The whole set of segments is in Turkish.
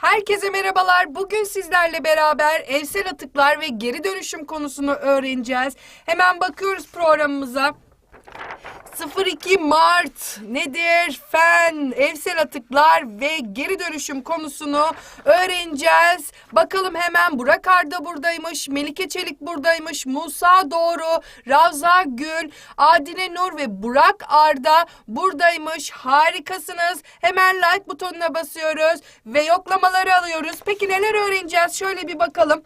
Herkese merhabalar. Bugün sizlerle beraber evsel atıklar ve geri dönüşüm konusunu öğreneceğiz. Hemen bakıyoruz programımıza. 02 Mart nedir? Fen, evsel atıklar ve geri dönüşüm konusunu öğreneceğiz. Bakalım hemen Burak Arda buradaymış, Melike Çelik buradaymış, Musa Doğru, Ravza Gül, Adile Nur ve Burak Arda buradaymış. Harikasınız. Hemen like butonuna basıyoruz ve yoklamaları alıyoruz. Peki neler öğreneceğiz? Şöyle bir bakalım.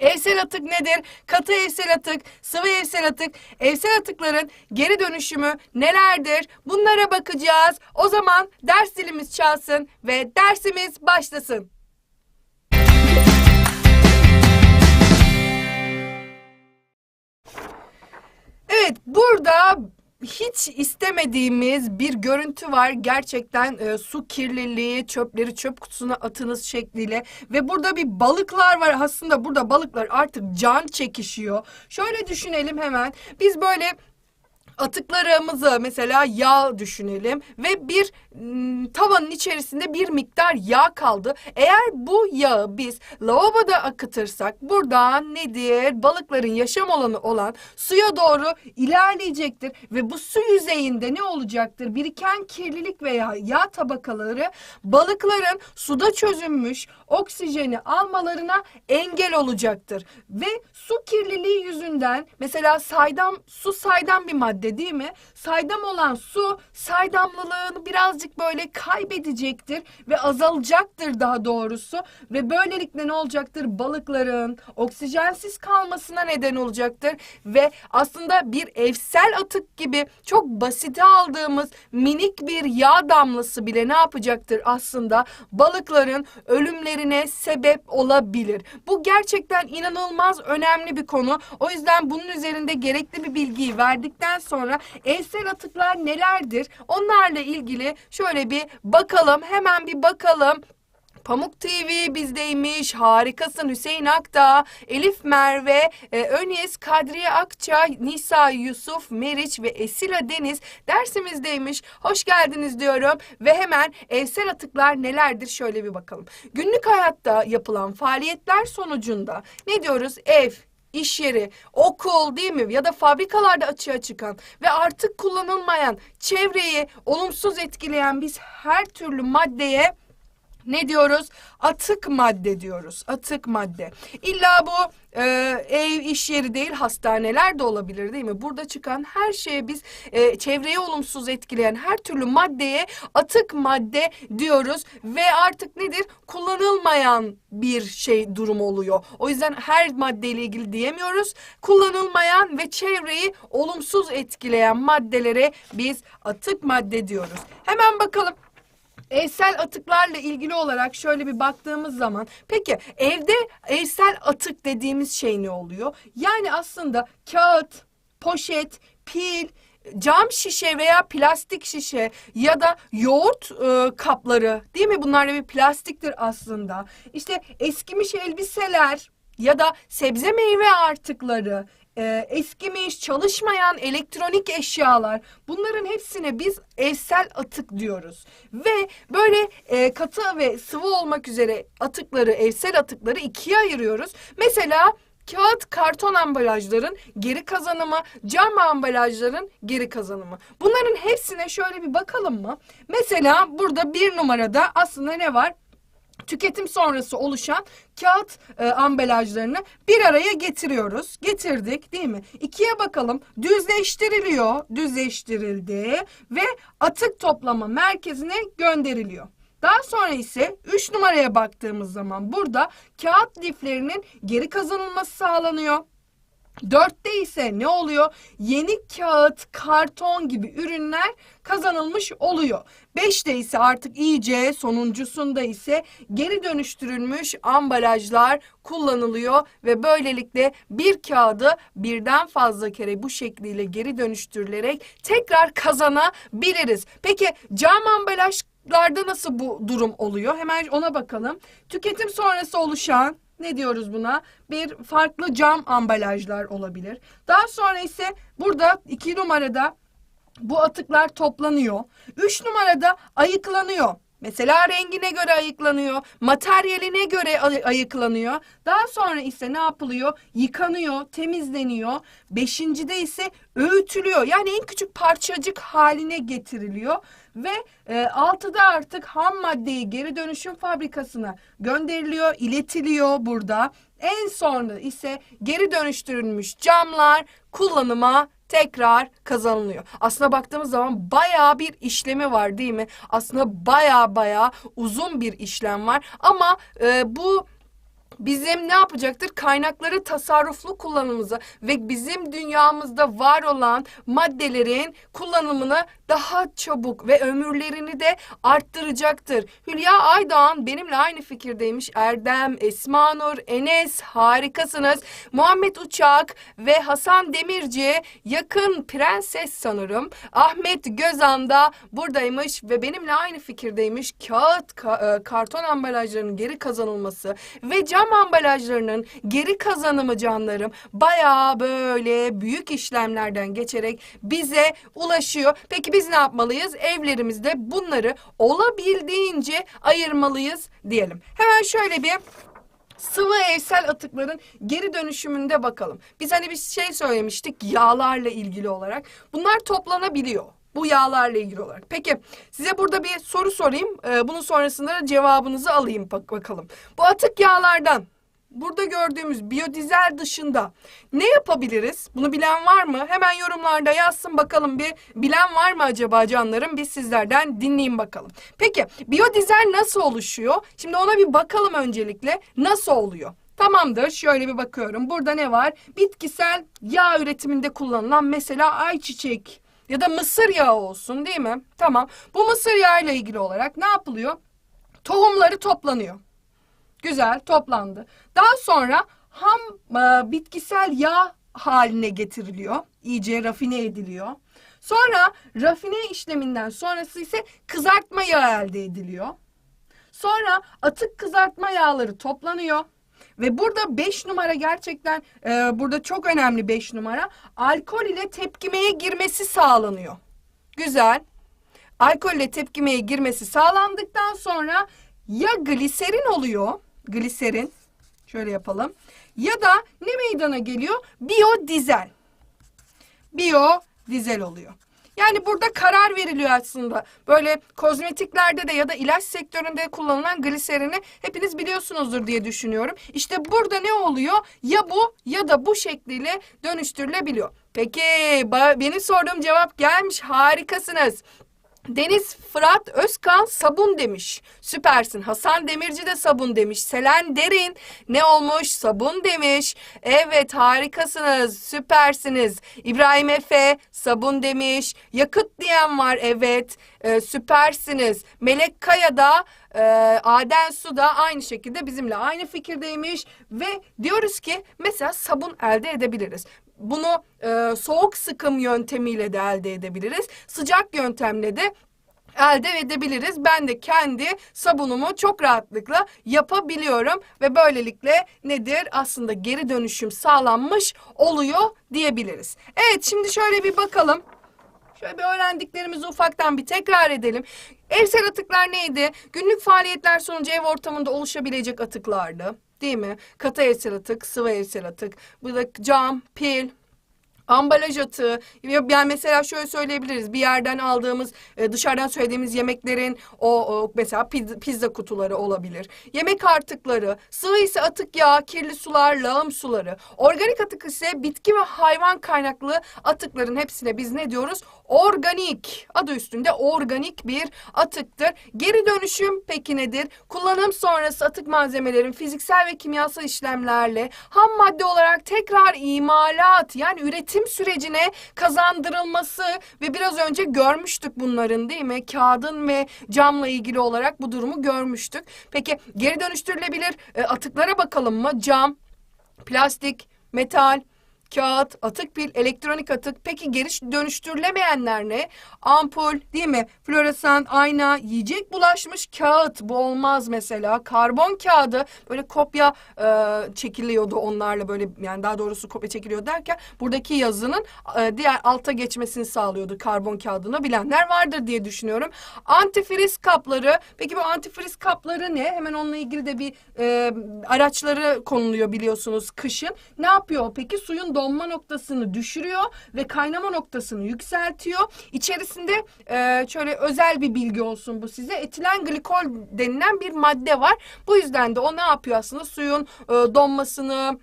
Evsel atık nedir? Katı evsel atık, sıvı evsel atık, evsel atıkların geri dönüşümü nelerdir? Bunlara bakacağız. O zaman ders dilimiz çalsın ve dersimiz başlasın. Evet, burada hiç istemediğimiz bir görüntü var. Gerçekten e, su kirliliği, çöpleri çöp kutusuna atınız şekliyle ve burada bir balıklar var. Aslında burada balıklar artık can çekişiyor. Şöyle düşünelim hemen. Biz böyle atıklarımızı mesela yağ düşünelim ve bir tavanın içerisinde bir miktar yağ kaldı. Eğer bu yağı biz lavaboda akıtırsak buradan nedir? Balıkların yaşam alanı olan suya doğru ilerleyecektir ve bu su yüzeyinde ne olacaktır? Biriken kirlilik veya yağ tabakaları balıkların suda çözünmüş oksijeni almalarına engel olacaktır. Ve su kirliliği yüzünden mesela saydam su saydam bir madde değil mi? Saydam olan su saydamlılığını birazcık böyle kaybedecektir ve azalacaktır daha doğrusu ve böylelikle ne olacaktır? Balıkların oksijensiz kalmasına neden olacaktır ve aslında bir evsel atık gibi çok basite aldığımız minik bir yağ damlası bile ne yapacaktır aslında? Balıkların ölümlerine sebep olabilir. Bu gerçekten inanılmaz önemli bir konu. O yüzden bunun üzerinde gerekli bir bilgiyi verdikten sonra evsel atıklar nelerdir? Onlarla ilgili şöyle bir bakalım. Hemen bir bakalım. Pamuk TV bizdeymiş. Harikasın Hüseyin Akdağ, Elif Merve, e, Önyes, Kadriye Akça, Nisa Yusuf, Meriç ve Esila Deniz dersimizdeymiş. Hoş geldiniz diyorum ve hemen evsel atıklar nelerdir şöyle bir bakalım. Günlük hayatta yapılan faaliyetler sonucunda ne diyoruz? Ev, iş yeri, okul değil mi? Ya da fabrikalarda açığa çıkan ve artık kullanılmayan, çevreyi olumsuz etkileyen biz her türlü maddeye ne diyoruz? Atık madde diyoruz. Atık madde. İlla bu e, ev, iş yeri değil, hastaneler de olabilir değil mi? Burada çıkan her şeye biz e, çevreye olumsuz etkileyen her türlü maddeye atık madde diyoruz ve artık nedir? Kullanılmayan bir şey durum oluyor. O yüzden her maddeyle ilgili diyemiyoruz. Kullanılmayan ve çevreyi olumsuz etkileyen maddelere biz atık madde diyoruz. Hemen bakalım. Evsel atıklarla ilgili olarak şöyle bir baktığımız zaman peki evde evsel atık dediğimiz şey ne oluyor? Yani aslında kağıt, poşet, pil, cam şişe veya plastik şişe ya da yoğurt e, kapları değil mi? Bunlar da bir plastiktir aslında. İşte eskimiş elbiseler ya da sebze meyve artıkları, e, eskimiş, çalışmayan elektronik eşyalar bunların hepsine biz evsel atık diyoruz. Ve böyle e, katı ve sıvı olmak üzere atıkları, evsel atıkları ikiye ayırıyoruz. Mesela kağıt karton ambalajların geri kazanımı, cam ambalajların geri kazanımı. Bunların hepsine şöyle bir bakalım mı? Mesela burada bir numarada aslında ne var? Tüketim sonrası oluşan kağıt e, ambalajlarını bir araya getiriyoruz. Getirdik değil mi? İkiye bakalım. Düzleştiriliyor. Düzleştirildi ve atık toplama merkezine gönderiliyor. Daha sonra ise 3 numaraya baktığımız zaman burada kağıt liflerinin geri kazanılması sağlanıyor. Dörtte ise ne oluyor? Yeni kağıt, karton gibi ürünler kazanılmış oluyor. Beşte ise artık iyice sonuncusunda ise geri dönüştürülmüş ambalajlar kullanılıyor ve böylelikle bir kağıdı birden fazla kere bu şekliyle geri dönüştürülerek tekrar kazanabiliriz. Peki cam ambalajlarda nasıl bu durum oluyor? Hemen ona bakalım. Tüketim sonrası oluşan ne diyoruz buna? Bir farklı cam ambalajlar olabilir. Daha sonra ise burada iki numarada bu atıklar toplanıyor. Üç numarada ayıklanıyor. Mesela rengine göre ayıklanıyor, materyaline göre ay- ayıklanıyor. Daha sonra ise ne yapılıyor? Yıkanıyor, temizleniyor. Beşincide ise öğütülüyor. Yani en küçük parçacık haline getiriliyor. Ve e, altıda artık ham maddeyi geri dönüşüm fabrikasına gönderiliyor, iletiliyor burada. En sonra ise geri dönüştürülmüş camlar kullanıma tekrar kazanılıyor. Aslına baktığımız zaman bayağı bir işlemi var değil mi? Aslında bayağı bayağı uzun bir işlem var ama e, bu bizim ne yapacaktır? Kaynakları tasarruflu kullanımımızı ve bizim dünyamızda var olan maddelerin kullanımını daha çabuk ve ömürlerini de arttıracaktır. Hülya Aydoğan benimle aynı fikirdeymiş. Erdem, Esma Nur, Enes harikasınız. Muhammed Uçak ve Hasan Demirci yakın prenses sanırım. Ahmet Gözan da buradaymış ve benimle aynı fikirdeymiş. Kağıt, ka- e, karton ambalajlarının geri kazanılması ve cam ambalajlarının geri kazanımı canlarım bayağı böyle büyük işlemlerden geçerek bize ulaşıyor. Peki biz ne yapmalıyız? Evlerimizde bunları olabildiğince ayırmalıyız diyelim. Hemen şöyle bir Sıvı evsel atıkların geri dönüşümünde bakalım. Biz hani bir şey söylemiştik yağlarla ilgili olarak. Bunlar toplanabiliyor. Bu yağlarla ilgili olarak. Peki size burada bir soru sorayım. Ee, bunun sonrasında da cevabınızı alayım bak bakalım. Bu atık yağlardan burada gördüğümüz biyodizel dışında ne yapabiliriz? Bunu bilen var mı? Hemen yorumlarda yazsın bakalım bir bilen var mı acaba canlarım? Biz sizlerden dinleyin bakalım. Peki biyodizel nasıl oluşuyor? Şimdi ona bir bakalım öncelikle. Nasıl oluyor? Tamamdır. Şöyle bir bakıyorum. Burada ne var? Bitkisel yağ üretiminde kullanılan mesela ayçiçek ya da mısır yağı olsun değil mi? Tamam. Bu mısır yağı ile ilgili olarak ne yapılıyor? Tohumları toplanıyor. Güzel toplandı. Daha sonra ham e, bitkisel yağ haline getiriliyor. İyice rafine ediliyor. Sonra rafine işleminden sonrası ise kızartma yağı elde ediliyor. Sonra atık kızartma yağları toplanıyor. Ve burada 5 numara gerçekten e, burada çok önemli 5 numara. Alkol ile tepkimeye girmesi sağlanıyor. Güzel. Alkol ile tepkimeye girmesi sağlandıktan sonra ya gliserin oluyor. Gliserin. Şöyle yapalım. Ya da ne meydana geliyor? Biyodizel. Biyodizel oluyor. Yani burada karar veriliyor aslında. Böyle kozmetiklerde de ya da ilaç sektöründe kullanılan gliserini hepiniz biliyorsunuzdur diye düşünüyorum. İşte burada ne oluyor? Ya bu ya da bu şekliyle dönüştürülebiliyor. Peki benim sorduğum cevap gelmiş. Harikasınız. Deniz Fırat Özkan sabun demiş. Süpersin. Hasan Demirci de sabun demiş. Selen Derin ne olmuş? Sabun demiş. Evet harikasınız. Süpersiniz. İbrahim Efe sabun demiş. Yakıt diyen var. Evet. Ee, süpersiniz. Melek Kaya da e, Aden Su da aynı şekilde bizimle aynı fikirdeymiş ve diyoruz ki mesela sabun elde edebiliriz. Bunu e, soğuk sıkım yöntemiyle de elde edebiliriz. Sıcak yöntemle de elde edebiliriz. Ben de kendi sabunumu çok rahatlıkla yapabiliyorum ve böylelikle nedir? Aslında geri dönüşüm sağlanmış oluyor diyebiliriz. Evet şimdi şöyle bir bakalım. Şöyle bir öğrendiklerimizi ufaktan bir tekrar edelim. Evsel atıklar neydi? Günlük faaliyetler sonucu ev ortamında oluşabilecek atıklardı. Değil mi? Katı evsel atık, sıvı evsel atık. Bu da cam, pil, ambalaj atığı. Yani mesela şöyle söyleyebiliriz. Bir yerden aldığımız, e, dışarıdan söylediğimiz yemeklerin o, mesela pizza kutuları olabilir. Yemek artıkları, sıvı ise atık yağ, kirli sular, lağım suları. Organik atık ise bitki ve hayvan kaynaklı atıkların hepsine biz ne diyoruz? Organik. Adı üstünde organik bir atıktır. Geri dönüşüm peki nedir? Kullanım sonrası atık malzemelerin fiziksel ve kimyasal işlemlerle ham madde olarak tekrar imalat yani üretim sürecine kazandırılması ve biraz önce görmüştük bunların değil mi? Kağıdın ve camla ilgili olarak bu durumu görmüştük. Peki geri dönüştürülebilir e, atıklara bakalım mı? Cam, plastik, metal, kağıt, atık pil, elektronik atık. Peki geri dönüştürülemeyenler ne? Ampul, değil mi? Floresan, ayna, yiyecek bulaşmış kağıt. Bu olmaz mesela. Karbon kağıdı böyle kopya e, çekiliyordu onlarla böyle yani daha doğrusu kopya çekiliyor derken buradaki yazının e, diğer alta geçmesini sağlıyordu karbon kağıdını bilenler vardır diye düşünüyorum. Antifriz kapları. Peki bu antifriz kapları ne? Hemen onunla ilgili de bir e, araçları konuluyor biliyorsunuz kışın. Ne yapıyor? Peki suyun donma noktasını düşürüyor ve kaynama noktasını yükseltiyor. İçerisinde e, şöyle özel bir bilgi olsun bu size. Etilen glikol denilen bir madde var. Bu yüzden de o ne yapıyor aslında? Suyun e, donmasını,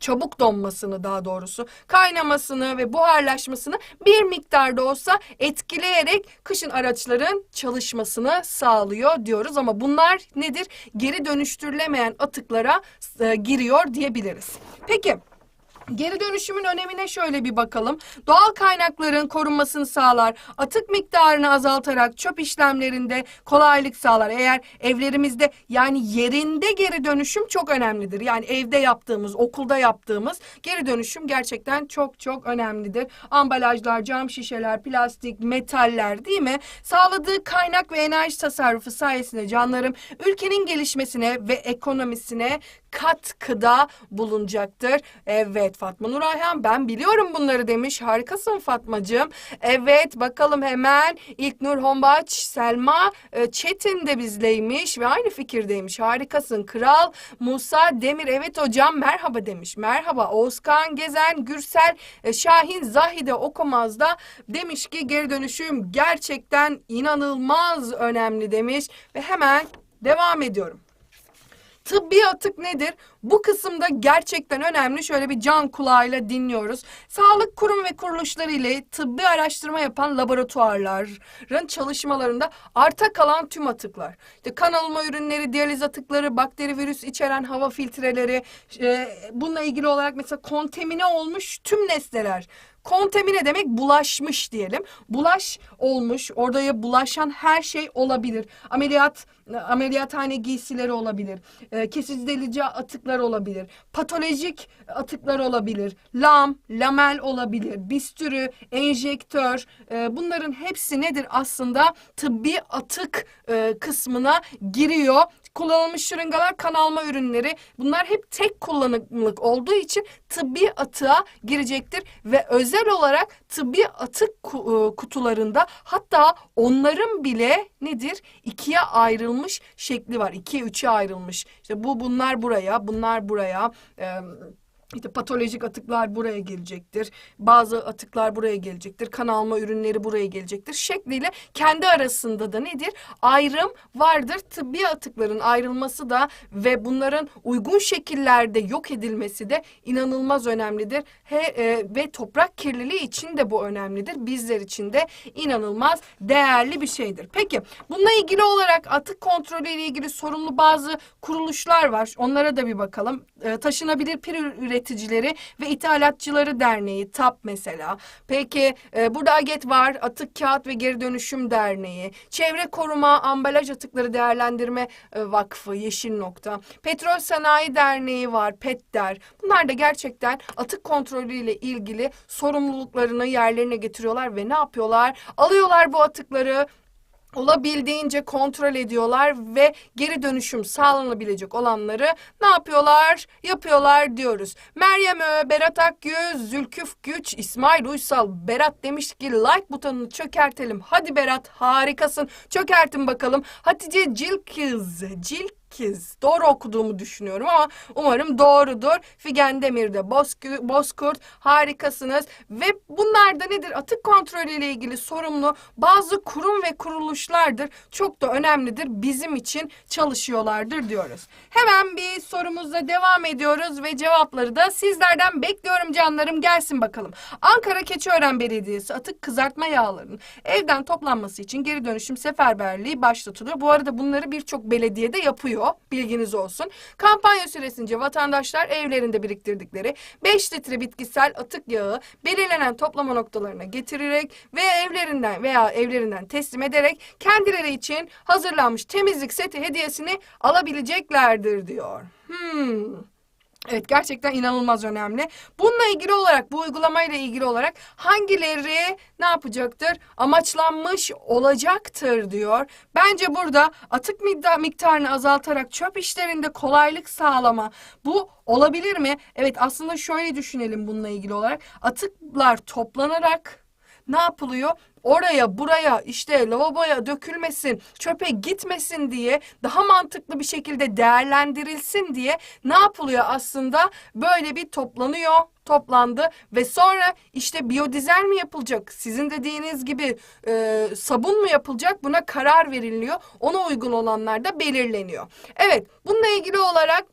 çabuk donmasını daha doğrusu kaynamasını ve buharlaşmasını bir miktarda olsa etkileyerek kışın araçların çalışmasını sağlıyor diyoruz ama bunlar nedir? Geri dönüştürülemeyen atıklara e, giriyor diyebiliriz. Peki Geri dönüşümün önemine şöyle bir bakalım. Doğal kaynakların korunmasını sağlar. Atık miktarını azaltarak çöp işlemlerinde kolaylık sağlar. Eğer evlerimizde yani yerinde geri dönüşüm çok önemlidir. Yani evde yaptığımız, okulda yaptığımız geri dönüşüm gerçekten çok çok önemlidir. Ambalajlar, cam şişeler, plastik, metaller değil mi? Sağladığı kaynak ve enerji tasarrufu sayesinde canlarım ülkenin gelişmesine ve ekonomisine katkıda bulunacaktır. Evet Fatma Nur Ayhan ben biliyorum bunları demiş. Harikasın Fatmacığım. Evet bakalım hemen İlknur Hombaç, Selma e, Çetin de bizleymiş ve aynı fikirdeymiş. Harikasın. Kral Musa Demir evet hocam merhaba demiş. Merhaba Oğuzkan Gezen, Gürsel, e, Şahin Zahide Okumaz da demiş ki geri dönüşüm gerçekten inanılmaz önemli demiş ve hemen devam ediyorum. Tıbbi atık nedir? Bu kısımda gerçekten önemli. Şöyle bir can kulağıyla dinliyoruz. Sağlık kurum ve kuruluşları ile tıbbi araştırma yapan laboratuvarların çalışmalarında arta kalan tüm atıklar. İşte kan alma ürünleri, diyaliz atıkları, bakteri virüs içeren hava filtreleri, e, bununla ilgili olarak mesela kontamine olmuş tüm nesneler. Kontamine demek bulaşmış diyelim. Bulaş olmuş, orada ya bulaşan her şey olabilir. Ameliyat, ameliyathane giysileri olabilir. E, kesici delici atıklar olabilir. Patolojik atıklar olabilir. Lam, lamel olabilir. Bistürü, enjektör. E, bunların hepsi nedir aslında? Tıbbi atık e, kısmına giriyor. Kullanılmış şırıngalar, kan alma ürünleri. Bunlar hep tek kullanımlık olduğu için tıbbi atığa girecektir ve özel olarak tıbbi atık e, kutularında hatta onların bile nedir? ikiye ayrılmış şekli var. İkiye üçe ayrılmış. İşte bu bunlar buraya, bunlar buraya. Eee işte patolojik atıklar buraya gelecektir. Bazı atıklar buraya gelecektir. Kan alma ürünleri buraya gelecektir. Şekliyle kendi arasında da nedir? Ayrım vardır. Tıbbi atıkların ayrılması da ve bunların uygun şekillerde yok edilmesi de inanılmaz önemlidir. He, e, ve toprak kirliliği için de bu önemlidir. Bizler için de inanılmaz değerli bir şeydir. Peki bununla ilgili olarak atık kontrolü ile ilgili sorumlu bazı kuruluşlar var. Onlara da bir bakalım. E, taşınabilir pir üreticileri ve ithalatçıları derneği TAP mesela. Peki e, burada AGET var. Atık Kağıt ve Geri Dönüşüm Derneği. Çevre Koruma Ambalaj Atıkları Değerlendirme e, Vakfı Yeşil Nokta. Petrol Sanayi Derneği var. PETDER. Bunlar da gerçekten atık kontrolü ile ilgili sorumluluklarını yerlerine getiriyorlar ve ne yapıyorlar? Alıyorlar bu atıkları olabildiğince kontrol ediyorlar ve geri dönüşüm sağlanabilecek olanları ne yapıyorlar? Yapıyorlar diyoruz. Meryem Ö, Berat Akgüz, Zülküf Güç, İsmail Uysal, Berat demiş ki like butonunu çökertelim. Hadi Berat harikasın. Çökertin bakalım. Hatice Cilkiz, Cilkiz Doğru okuduğumu düşünüyorum ama umarım doğrudur. Figen Demir'de Bozkü- Bozkurt harikasınız. Ve bunlar da nedir? Atık kontrolü ile ilgili sorumlu bazı kurum ve kuruluşlardır. Çok da önemlidir. Bizim için çalışıyorlardır diyoruz. Hemen bir sorumuzla devam ediyoruz ve cevapları da sizlerden bekliyorum canlarım. Gelsin bakalım. Ankara Keçiören Belediyesi atık kızartma yağlarının evden toplanması için geri dönüşüm seferberliği başlatılıyor. Bu arada bunları birçok belediyede yapıyor. Bilginiz olsun. Kampanya süresince vatandaşlar evlerinde biriktirdikleri 5 litre bitkisel atık yağı belirlenen toplama noktalarına getirerek ve evlerinden veya evlerinden teslim ederek kendileri için hazırlanmış temizlik seti hediyesini alabileceklerdir diyor. Hmm. Evet gerçekten inanılmaz önemli. Bununla ilgili olarak bu uygulamayla ilgili olarak hangileri ne yapacaktır? Amaçlanmış olacaktır diyor. Bence burada atık mikta- miktarını azaltarak çöp işlerinde kolaylık sağlama. Bu olabilir mi? Evet aslında şöyle düşünelim bununla ilgili olarak. Atıklar toplanarak ne yapılıyor? Oraya buraya işte lavaboya dökülmesin, çöpe gitmesin diye daha mantıklı bir şekilde değerlendirilsin diye ne yapılıyor aslında? Böyle bir toplanıyor, toplandı ve sonra işte biyodizel mi yapılacak? Sizin dediğiniz gibi e, sabun mu yapılacak? Buna karar veriliyor. Ona uygun olanlar da belirleniyor. Evet, bununla ilgili olarak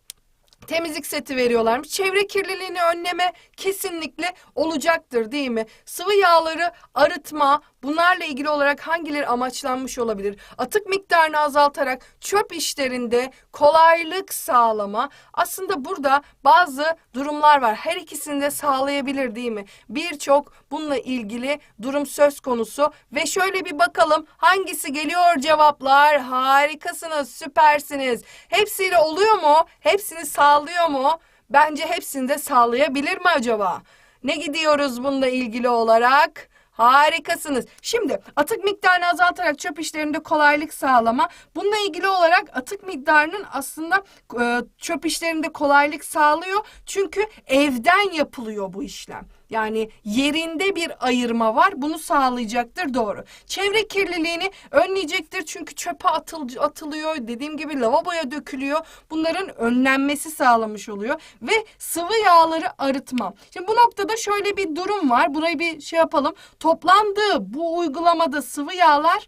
temizlik seti veriyorlarmış. Çevre kirliliğini önleme kesinlikle olacaktır değil mi? Sıvı yağları arıtma bunlarla ilgili olarak hangileri amaçlanmış olabilir? Atık miktarını azaltarak çöp işlerinde kolaylık sağlama. Aslında burada bazı durumlar var. Her ikisini de sağlayabilir değil mi? Birçok bununla ilgili durum söz konusu ve şöyle bir bakalım hangisi geliyor cevaplar? Harikasınız, süpersiniz. Hepsiyle oluyor mu? Hepsini sağlıyor mu? Bence hepsini de sağlayabilir mi acaba? Ne gidiyoruz bununla ilgili olarak? Harikasınız. Şimdi atık miktarını azaltarak çöp işlerinde kolaylık sağlama. Bununla ilgili olarak atık miktarının aslında e, çöp işlerinde kolaylık sağlıyor. Çünkü evden yapılıyor bu işlem. Yani yerinde bir ayırma var. Bunu sağlayacaktır doğru. Çevre kirliliğini önleyecektir. Çünkü çöpe atıl, atılıyor. Dediğim gibi lavaboya dökülüyor. Bunların önlenmesi sağlamış oluyor. Ve sıvı yağları arıtma. Şimdi bu noktada şöyle bir durum var. Burayı bir şey yapalım. Toplandığı bu uygulamada sıvı yağlar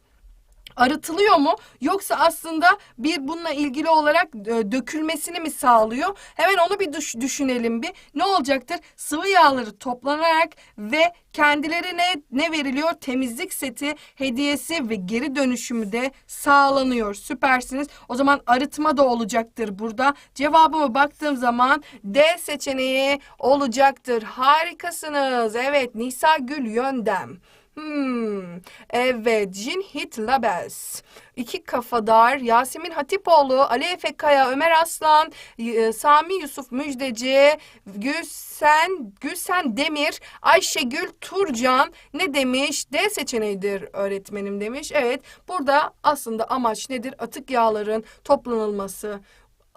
arıtılıyor mu yoksa aslında bir bununla ilgili olarak e, dökülmesini mi sağlıyor? Hemen onu bir düş- düşünelim bir. Ne olacaktır? Sıvı yağları toplanarak ve kendilerine ne veriliyor? Temizlik seti hediyesi ve geri dönüşümü de sağlanıyor. Süpersiniz. O zaman arıtma da olacaktır burada. Cevabıma baktığım zaman D seçeneği olacaktır. Harikasınız. Evet Nisa Gül Yöndem. Hmm, evet, Jinhit Labes. İki kafadar, Yasemin Hatipoğlu, Ali Efe Kaya, Ömer Aslan, y- Sami Yusuf Müjdeci, Gülsen, Gülsen Demir, Ayşegül Turcan ne demiş? D seçeneğidir öğretmenim demiş. Evet, burada aslında amaç nedir? Atık yağların toplanılması,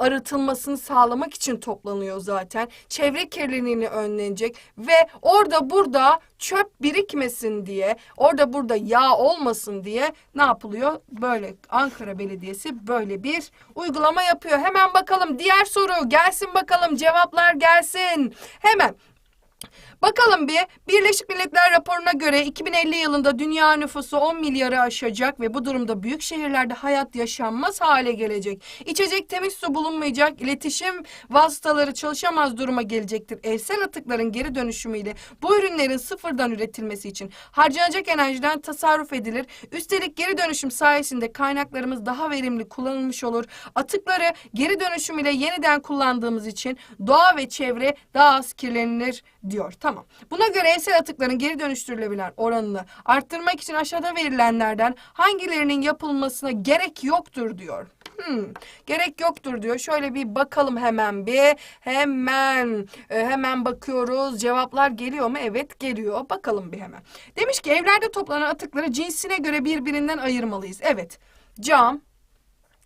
arıtılmasını sağlamak için toplanıyor zaten. Çevre kirliliğini önlenecek ve orada burada çöp birikmesin diye, orada burada yağ olmasın diye ne yapılıyor? Böyle Ankara Belediyesi böyle bir uygulama yapıyor. Hemen bakalım diğer soru gelsin bakalım cevaplar gelsin. Hemen Bakalım bir Birleşik Milletler raporuna göre 2050 yılında dünya nüfusu 10 milyarı aşacak ve bu durumda büyük şehirlerde hayat yaşanmaz hale gelecek. İçecek temiz su bulunmayacak, iletişim vasıtaları çalışamaz duruma gelecektir. Evsel atıkların geri dönüşümüyle bu ürünlerin sıfırdan üretilmesi için harcanacak enerjiden tasarruf edilir. Üstelik geri dönüşüm sayesinde kaynaklarımız daha verimli kullanılmış olur. Atıkları geri dönüşüm ile yeniden kullandığımız için doğa ve çevre daha az kirlenilir diyor. Tamam. Buna göre evsel atıkların geri dönüştürülebilen oranını arttırmak için aşağıda verilenlerden hangilerinin yapılmasına gerek yoktur diyor. Hmm, gerek yoktur diyor. Şöyle bir bakalım hemen bir. Hemen e, hemen bakıyoruz. Cevaplar geliyor mu? Evet geliyor. Bakalım bir hemen. Demiş ki evlerde toplanan atıkları cinsine göre birbirinden ayırmalıyız. Evet. Cam,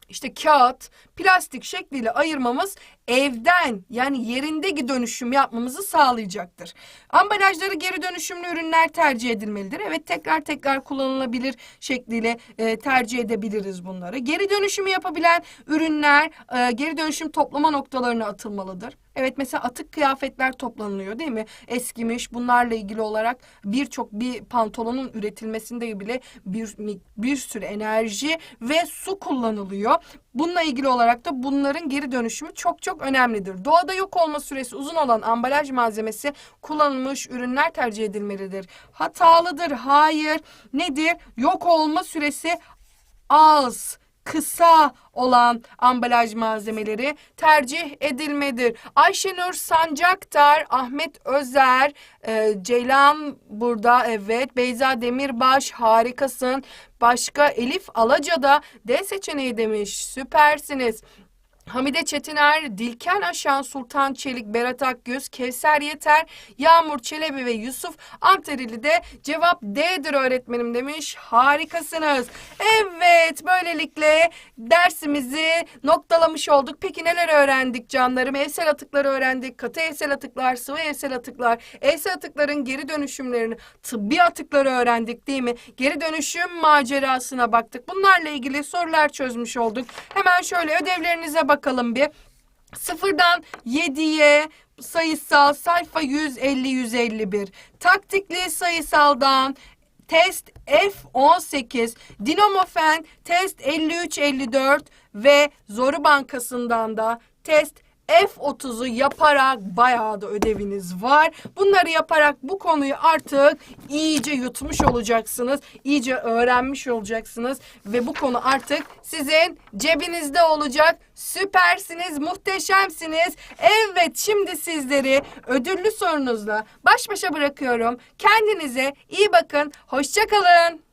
işte kağıt, plastik şekliyle ayırmamız evden yani yerindeki dönüşüm yapmamızı sağlayacaktır. Ambalajları geri dönüşümlü ürünler tercih edilmelidir. Evet tekrar tekrar kullanılabilir şekliyle e, tercih edebiliriz bunları. Geri dönüşümü yapabilen ürünler e, geri dönüşüm toplama noktalarına atılmalıdır. Evet mesela atık kıyafetler toplanılıyor değil mi? Eskimiş bunlarla ilgili olarak birçok bir pantolonun üretilmesinde bile bir, bir sürü enerji ve su kullanılıyor. Bununla ilgili olarak da bunların geri dönüşümü çok çok önemlidir. Doğada yok olma süresi uzun olan ambalaj malzemesi kullanılmış ürünler tercih edilmelidir. Hatalıdır. Hayır. Nedir? Yok olma süresi az kısa olan ambalaj malzemeleri tercih edilmedir. Ayşenur Sancaktar, Ahmet Özer, e, Ceylan burada evet, Beyza Demirbaş harikasın. Başka Elif Alaca da D seçeneği demiş. Süpersiniz. Hamide Çetiner, Dilken Aşan, Sultan Çelik, Berat Akgöz, Kevser Yeter, Yağmur Çelebi ve Yusuf Antarili de cevap D'dir öğretmenim demiş. Harikasınız. Evet böylelikle dersimizi noktalamış olduk. Peki neler öğrendik canlarım? Evsel atıkları öğrendik. Katı evsel atıklar, sıvı evsel atıklar, evsel atıkların geri dönüşümlerini, tıbbi atıkları öğrendik değil mi? Geri dönüşüm macerasına baktık. Bunlarla ilgili sorular çözmüş olduk. Hemen şöyle ödevlerinize bakalım bir. Sıfırdan 7'ye sayısal sayfa 150-151. Taktikli sayısaldan test F18, Dinamofen test 53-54 ve Zoru Bankası'ndan da test F30'u yaparak bayağı da ödeviniz var. Bunları yaparak bu konuyu artık iyice yutmuş olacaksınız. iyice öğrenmiş olacaksınız. Ve bu konu artık sizin cebinizde olacak. Süpersiniz, muhteşemsiniz. Evet şimdi sizleri ödüllü sorunuzla baş başa bırakıyorum. Kendinize iyi bakın. Hoşçakalın.